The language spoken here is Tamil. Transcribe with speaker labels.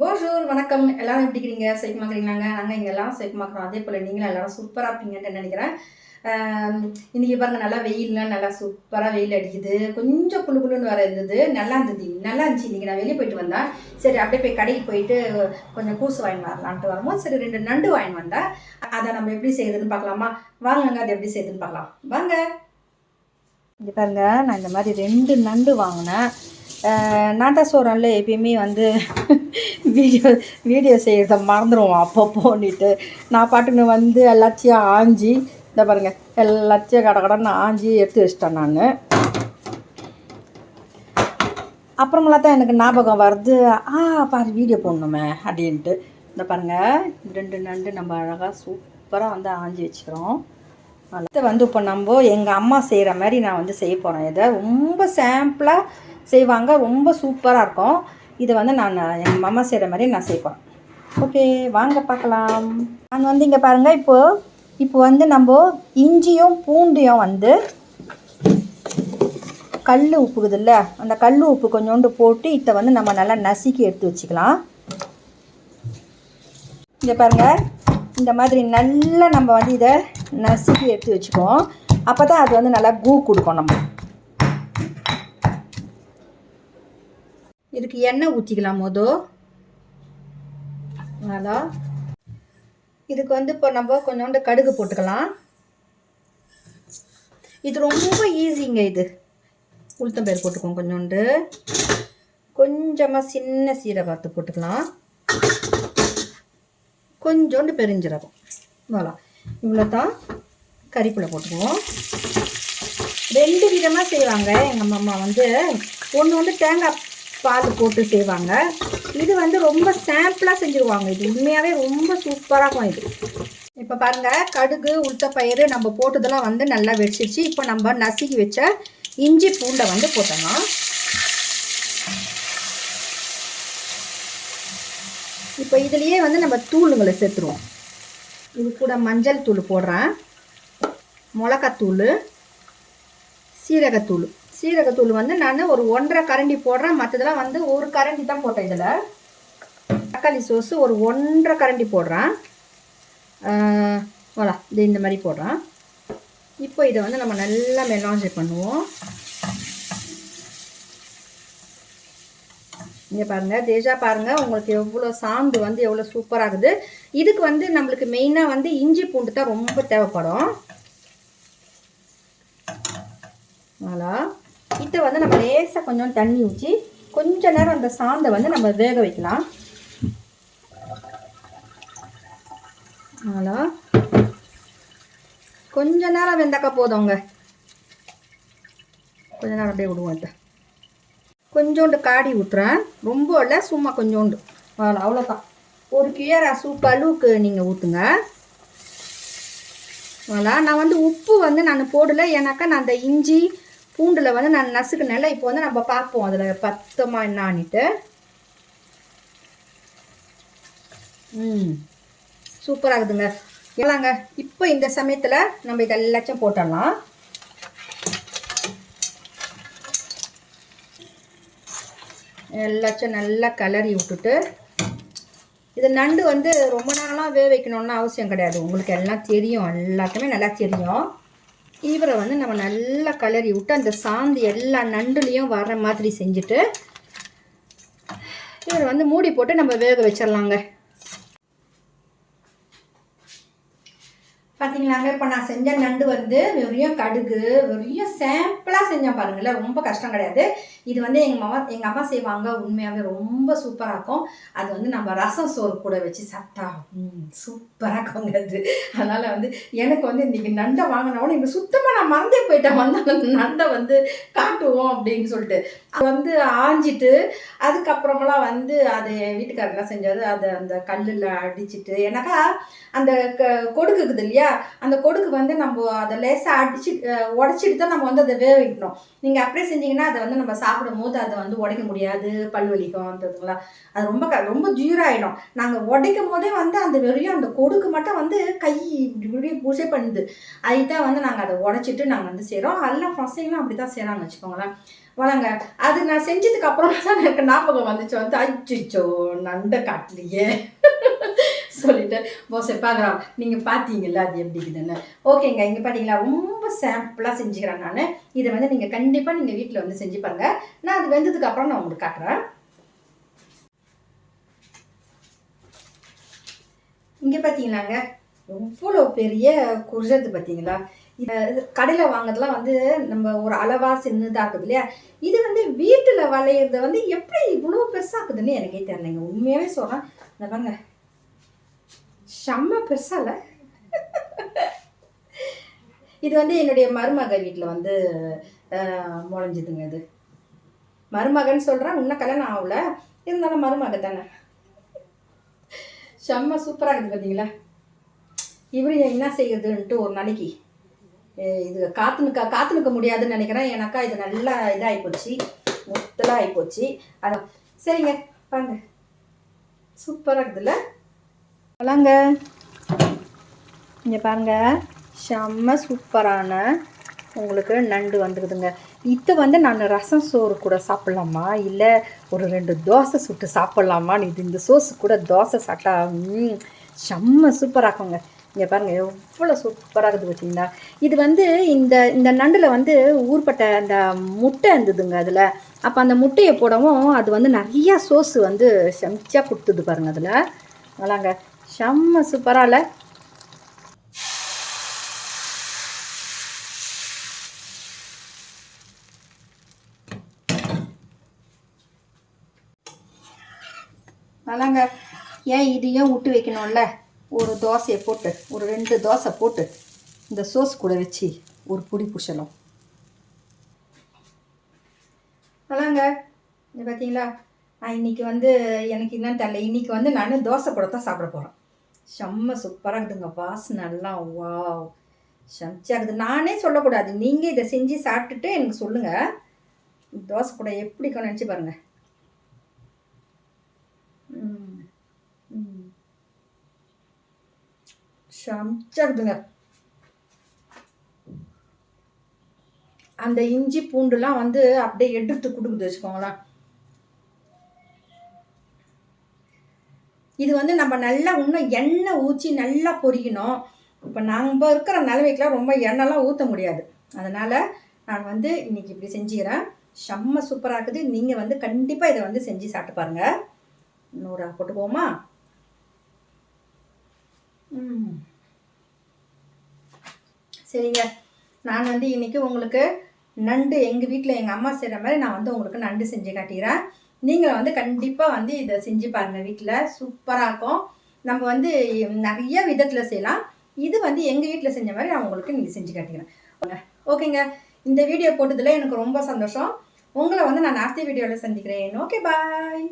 Speaker 1: போஷூர் வணக்கம். எல்லாரும் எப்படி இருக்கிறீங்க சைக்கமாக்குறீங்களாங்க நாங்கள் இங்கே எல்லாம் சைக்கமாக்குறோம் அதே போல் நீங்களும் எல்லாரும் சூப்பராக இருப்பீங்கன்னு நினைக்கிறேன். இன்றைக்கி பாருங்கள் பாருங்க நல்லா வெயில்லாம் நல்லா சூப்பராக வெயில் அடிக்குது. கொஞ்சம் குளு குளுன்னு வர இருந்தது. நல்லா இருந்தது. நல்லா இருந்துச்சு. இன்றைக்கி நான் வெளியே போயிட்டு வந்தேன். சரி அப்படியே போய் கடைக்கு போயிட்டு கொஞ்சம் கூசு வாங்கி வரலான்ட்டு வரும்போது சரி ரெண்டு நண்டு வாங்கி வந்தேன். அதை நம்ம எப்படி செய்யுதுன்னு பார்க்கலாமா? வாங்கங்க அது எப்படி செய்யுதுன்னு பார்க்கலாம். வாங்க. இங்கே பாருங்க நான் இந்த மாதிரி ரெண்டு நண்டு வாங்கினேன். நான் தான் சொல்கிறேன்ல எப்பயுமே வந்து வீடியோ வீடியோ செய்கிறத மறந்துடுவோம் அப்பப்போன்னுட்டு நான் பாட்டுன்னு வந்து எல்லாத்தையும் ஆஞ்சி இந்த பாருங்கள் எல்லாத்தையும் கட கடன்னு ஆஞ்சி எடுத்து வச்சிட்டேன் நான். அப்புறமெல்லாம் தான் எனக்கு ஞாபகம் வருது. ஆ பாரு வீடியோ போடணுமே அப்படின்ட்டு. இந்த பாருங்கள் ரெண்டு நண்டு நம்ம அழகாக சூப்பராக வந்து ஆஞ்சி வச்சுக்கிறோம். அடுத்து வந்து இப்போ நம்ம எங்கள் அம்மா செய்கிற மாதிரி நான் வந்து செய்ய போகிறேன் இதை ரொம்ப சாம்பிளாக செய்வாங்க. ரொம்ப சூப்பராக இருக்கும். இதை வந்து நான் எங்கள் மாமா செய்கிற மாதிரி நான் செய்வேன். ஓகே வாங்க பார்க்கலாம். நான் வந்து இங்கே பாருங்கள் இப்போது இப்போ வந்து நம்ம இஞ்சியும் பூண்டையும் வந்து கல் உப்புக்குதுல்ல அந்த கல் உப்பு கொஞ்சோண்டு போட்டு இதை வந்து நம்ம நல்லா நசுக்கி எடுத்து வச்சுக்கலாம். இங்கே பாருங்கள் இந்த மாதிரி நல்லா நம்ம வந்து இதை நசுக்கி எடுத்து வச்சுக்குவோம். அப்போ தான் அது வந்து நல்லா கூ கொடுக்கும் நம்ம இதுக்கு எண்ணெய் ஊற்றிக்கலாம் மோதோ. அதான் இதுக்கு வந்து இப்போ நம்ம கொஞ்சோண்டு கடுகு போட்டுக்கலாம். இது ரொம்ப ஈஸிங்க இது. உளுத்தம்பயிர் போட்டுக்குவோம் கொஞ்சோண்டு. கொஞ்சமாக சின்ன சீரகத்தை போட்டுக்கலாம். கொஞ்சோண்டு பெருஞ்சீரகம். voilà இவ்வளோ தான் கறிப்பில் போட்டுக்குவோம். ரெண்டு விதமாக செய்வாங்க எங்கள் அம்மா வந்து ஒன்று வந்து தேங்காய் பால் போட்டு செய்வாங்க. இது வந்து ரொம்ப சாம்பிளாக செஞ்சுருவாங்க. இது உண்மையாகவே ரொம்ப சூப்பராக இருக்கும் இது. இப்போ பாருங்கள் கடுகு உளுத்தப்பயிறு நம்ம போட்டதெல்லாம் வந்து நல்லா வெடிச்சிருச்சு. இப்போ நம்ம நசுக்கி வச்ச இஞ்சி பூண்டை வந்து போட்டோம் இப்போ இதுலேயே வந்து நம்ம தூளுங்களை சேர்த்துருவோம். இது கூட மஞ்சள் தூள் போடுறேன். மிளகாத்தூள் சீரகத்தூள். சீரகத்தூள் வந்து நான் ஒரு ஒன்றரை கரண்டி போடுறேன். மற்றதெல்லாம் வந்து ஒரு கரண்டி தான் போட்டேன் இதில். தக்காளி சோஸு ஒரு ஒன்றரை கரண்டி போடுறேன். voilà இது இந்த மாதிரி போடுறேன். இப்போ இதை வந்து நம்ம நல்லா மெலாஞ்சை பண்ணுவோம். இங்கே பாருங்கள் தேஜா பாருங்கள் உங்களுக்கு எவ்வளோ சாந்து வந்து எவ்வளோ சூப்பராக இருக்குது. இதுக்கு வந்து நம்மளுக்கு மெயினாக வந்து இஞ்சி பூண்டு தான் ரொம்ப தேவைப்படும். அதா இதை வந்து நம்ம லேசாக கொஞ்சம் தண்ணி ஊற்றி கொஞ்ச நேரம் அந்த சாந்தை வந்து நம்ம வேக வைக்கலாம். ஹலோ கொஞ்ச நேரம் வெந்தாக்கா போதுங்க. கொஞ்ச நேரம் அப்படியே விடுவோம் இதை. கொஞ்சோண்டு காடி ஊற்றுறேன் ரொம்ப இல்லை சும்மா கொஞ்சோண்டு. அவ்வளோதான். ஒரு கீரை சூப் அளவுக்கு நீங்கள் ஊற்றுங்க அவ்வளோ. நான் வந்து உப்பு வந்து நான் போடல. ஏன்னாக்கா நான் அந்த இஞ்சி பூண்டில் வந்து நான் நசுக்குனேன்ல இப்போ வந்து நம்ம பார்ப்போம் அதில் பத்தமாக என்னான்னுட்டு. ம். சூப்பராக இருக்குதுங்க. இல்லைங்க இப்போ இந்த சமயத்தில் நம்ம இது எல்லாச்சும் போட்டுடலாம் எல்லாச்சும் நல்லா கிளறி விட்டுட்டு. இது நண்டு வந்து ரொம்ப நேரம்லாம் வேக வைக்கணும்னு அவசியம் கிடையாது. உங்களுக்கு எல்லாம் தெரியும். எல்லாத்துக்குமே நல்லா தெரியும். இவரை வந்து நம்ம நல்லா கலரி விட்டு அந்த சாந்து எல்லா நண்டுலேயும் வர்ற மாதிரி செஞ்சுட்டு இவரை வந்து மூடி போட்டு நம்ம வேக வச்சிடலாங்க. பார்த்தீங்களாங்க இப்போ நான் செஞ்ச நண்டு வந்து வெறும் கடுகு வெறும் சாம்பிளாக செஞ்சேன் பாருங்களேன் ரொம்ப கஷ்டம் கிடையாது. இது வந்து எங்கள் மாமா எங்கள் அம்மா செய்வாங்க. உண்மையாகவே ரொம்ப சூப்பராக இருக்கும். அது வந்து நம்ம ரசம் சோறு கூட வச்சு சாப்பிட்டா சூப்பராக இருக்குங்க அது. அதனால் வந்து எனக்கு வந்து இன்றைக்கி நண்டை வாங்கினோன்னு இங்கே சுத்தமாக நான் மறந்தே போயிட்டேன். வந்தாலும் நண்டை வந்து காட்டுவோம் அப்படின்னு சொல்லிட்டு. அது வந்து ஆஞ்சிட்டு அதுக்கப்புறமெல்லாம் வந்து அது என் வீட்டுக்காரங்களாம் செஞ்சாரு அதை அந்த கல்லில் அடிச்சிட்டு ஏன்னாக்கா அந்த க கொடுக்கு இல்லையா? அந்த கொடுக்கு வந்து நம்ம அதை லேசாக அடிச்சு உடச்சிட்டு தான் நம்ம வந்து அதை வேக வைக்கணும் நீங்கள் அப்படியே செஞ்சீங்கன்னா அதை வந்து நம்ம சாப்பிடும் போது அதை வந்து உடைக்க முடியாது பல் வலிக்கும்ன்றதுங்களா? அது ரொம்ப க ரொம்ப ஜீராயிடும். நாங்கள் உடைக்கும் போதே வந்து அந்த வெறியும் அந்த கொடுக்கு மட்டும் வந்து கை இப்படி இப்படி பூசே பண்ணுது. அதுதான் வந்து நாங்கள் அதை உடச்சிட்டு நாங்கள் வந்து செய்கிறோம் எல்லாம் பசங்களும் அப்படி தான் செய்கிறாங்க வச்சுக்கோங்களேன். வளங்க அது நான் செஞ்சதுக்கு அப்புறம் தான் எனக்கு ஞாபகம் வந்துச்சு. வந்து அச்சிச்சோ நண்டை காட்டிலேயே. சொல்லிட்டு போசை பார்க்குறோம் நீங்கள் பார்த்தீங்கல்ல அது எப்படி இருக்குதுன்னு ஓகேங்க இங்கே பார்த்தீங்களா ரொம்ப சாம்பிளாக செஞ்சுக்கிறேன் நான். இதை வந்து நீங்கள் கண்டிப்பாக நீங்கள் வீட்டில் வந்து செஞ்சு பாருங்க. நான் அது வெந்ததுக்கு அப்புறம் நான் உங்களுக்கு காட்டுறேன். இங்கே பார்த்தீங்களாங்க எவ்வளோ பெரிய குர்ஜத்து பார்த்தீங்களா இது கடையில் வாங்குறதுலாம் வந்து நம்ம ஒரு அளவாக சின்னதாக இருக்குது இல்லையா? இது வந்து வீட்டில் வளையிறத வந்து எப்படி இவ்வளோ பெருசாக்குதுன்னு எனக்கே தெரியலைங்க. உண்மையாகவே சொல்கிறேன் இந்த பாருங்க. செம்ம பெருசால இது வந்து என்னுடைய மருமக வீட்டில் வந்து முளைஞ்சிதுங்க இது. மருமகன் சொல்கிறேன் இன்னும் கல்யாணம் ஆகல. இருந்தாலும் மருமக தானே. செம்ம சூப்பராக இருக்குது பார்த்தீங்களா இவரு என்ன செய்யறதுன்ட்டு ஒரு நாளைக்கு இது காத்து நிற்க காத்து நிற்க முடியாதுன்னு நினைக்கிறேன். எனக்கா இது நல்லா இதாகி போச்சு. முத்தலாக ஆகி போச்சு. அதான் சரிங்க பாருங்க சூப்பராக இருக்குதுல்ல? பழங்க இங்கே பாருங்க. செம்ம சூப்பரான உங்களுக்கு நண்டு வந்துக்குதுங்க இது வந்து நான் ரசம் சோறு கூட சாப்பிட்லாமா? இல்லை ஒரு ரெண்டு தோசை சுட்டு சாப்பிட்லாமான்னு இது இந்த சோஸு கூட தோசை சாப்பிட்டா ம், செம்ம இருக்குங்க. இங்கே பாருங்கள் எவ்வளோ சூப்பராக இருக்குது பார்த்தீங்கன்னா இது வந்து இந்த இந்த நண்டில் வந்து ஊர்பட்ட அந்த முட்டை இருந்ததுங்க அதில். அப்போ அந்த முட்டையை போடவும் அது வந்து நிறையா சோஸு வந்து செமிச்சா கொடுத்துது பாருங்க அதில். நல்லாங்க செம்ம சூப்பராக இல்லை? நல்லாங்க ஏன் இதையும் விட்டு வைக்கணும்ல? ஒரு தோசையை போட்டு ஒரு ரெண்டு தோசை போட்டு இந்த சோஸ் கூட வச்சு ஒரு புடி புஷணும் நல்லாங்க இது பார்த்தீங்களா நான் இன்னைக்கு வந்து எனக்கு என்னன்னு தெரியல. இன்னைக்கு வந்து நான் தோசை கூட தான் சாப்பிட போகிறேன் செம்ம சூப்பராக இருக்குதுங்க. வாசனை எல்லாம் வா செம்ச்சியாக இருக்குது. நானே சொல்லக்கூடாது. நீங்கள் இதை செஞ்சு சாப்பிட்டுட்டு எனக்கு சொல்லுங்கள் தோசை கூட எப்படி நினச்சி பாருங்கள் ம் செம்ச்சியாக இருக்குதுங்க. அந்த இஞ்சி பூண்டுலாம் வந்து அப்படியே எடுத்து கொடுக்குது வச்சுக்கோங்களேன். இது வந்து நம்ம நல்லா இன்னும் எண்ணெய் ஊற்றி நல்லா பொரியணும் இப்போ நம்ம இருக்கிற நிலவைக்கெலாம் ரொம்ப எண்ணெய்லாம் ஊற்ற முடியாது. அதனால் நான் வந்து இன்னைக்கு இப்படி செஞ்சுக்கிறேன். செம்ம சூப்பராக இருக்குது. நீங்கள் வந்து கண்டிப்பாக இதை வந்து செஞ்சு சாப்பிட்டு பாருங்கள் நூறா போட்டுக்குவோமா? சரிங்க. நான் வந்து இன்னைக்கு உங்களுக்கு நண்டு எங்கள் வீட்டில் எங்கள் அம்மா செய்கிற மாதிரி நான் வந்து உங்களுக்கு நண்டு செஞ்சு காட்டிக்கிறேன். நீங்கள் வந்து கண்டிப்பாக வந்து இதை செஞ்சு பாருங்கள் வீட்டில் சூப்பராக இருக்கும். நம்ம வந்து நிறைய விதத்தில் செய்யலாம். இது வந்து எங்கள் வீட்டில் செஞ்ச மாதிரி நான் உங்களுக்கு நீங்கள் செஞ்சு காட்டிக்கிறேன். ஓகேங்க. இந்த வீடியோ போட்டதில் எனக்கு ரொம்ப சந்தோஷம். உங்களை வந்து நான் அடுத்த வீடியோவில் சந்திக்கிறேன். Okay bye.